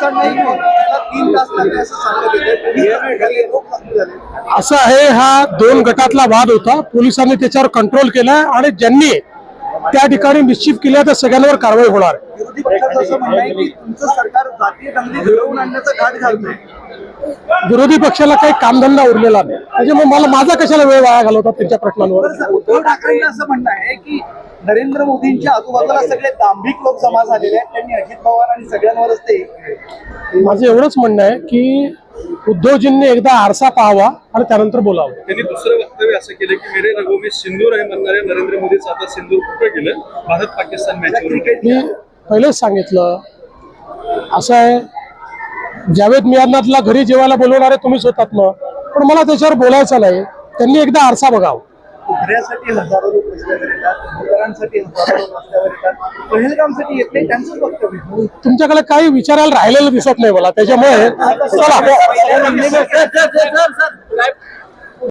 पोलिसांनाही त्याला तीन तास लागले असं सांगण्यात आहे हा दोन गटातला वाद होता. पोलिसांनी त्याच्यावर कंट्रोल केलाय आणि ज्यांनी त्या ठिकाणी निश्चित केल्या त्या सगळ्यांवर कारवाई होणार आहे. विरोधी पक्षाचं असं म्हणणं आहे की तुमचं सरकार जातीय दंगली घडवून आणण्याचा घाट घालतंय विरोधी पक्षाला काही कामधंदा उरलेला नाही. त्याच्यामुळे मला माझा कशाला वेळ वाया घालवतात त्यांच्या प्रश्नांवर? उद्धव ठाकरेंचं असं म्हणणं आहे की नरेंद्र मोदींच्या आजूबाजूला सगळे दांभिक लोक जमा झालेले आहेत. त्यांनी अजित पवार आणि सगळ्यांवरच ते माझं एवढंच म्हणणं आहे की उद्धवजींनी एकदा आरसा पाहावा आणि त्यानंतर बोलावं. त्यांनी दुसरं वक्तव्य असं केलं की मेरे रगो में सिंदूर आहे म्हणणाऱ्या नरेंद्र मोदीचं आता सिंदूर कुठं गेलं? भारत पाकिस्तान मॅचवरून मी पहिलेच सांगितलं असं आहे जावेद मियादनाथला घरी जेवायला बोलवणारे तुम्हीच होतात ना पण मला त्याच्यावर बोलायचं नाही. त्यांनी एकदा आरसा बघावं. उभऱ्यासाठी हजारो लोक रस्त्यावर येतात भूतारांसाठी हजारो लोक रस्त्यावर येतात. पहलगामसाठी येत नाही त्यांचंच वक्तव्य तुमच्याकडे काही विचारायला राहिलेलं दिसत नाही मला त्याच्यामुळे चला.